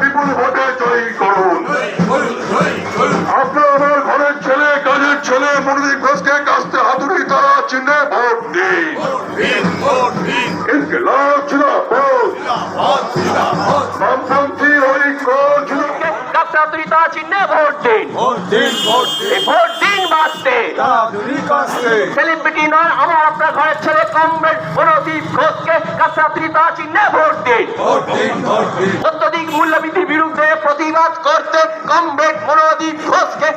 বিপুল ভোটে জয়ী করুন। আপনার আমার ঘরের ছেলে কাজের ছেলে মনোদীপ ঘোষকে কাস্তে হাতুড়ি তারা চিহ্নে ভোট দিন। আমার আপনার ঘরের ছেলে কমরেড মনোদীপ ঘোষকে ভোট দিন ভোট দিন। মূল্যবৃদ্ধির বিরুদ্ধে প্রতিবাদ করতে কমরেড মনোদীপ ঘোষকে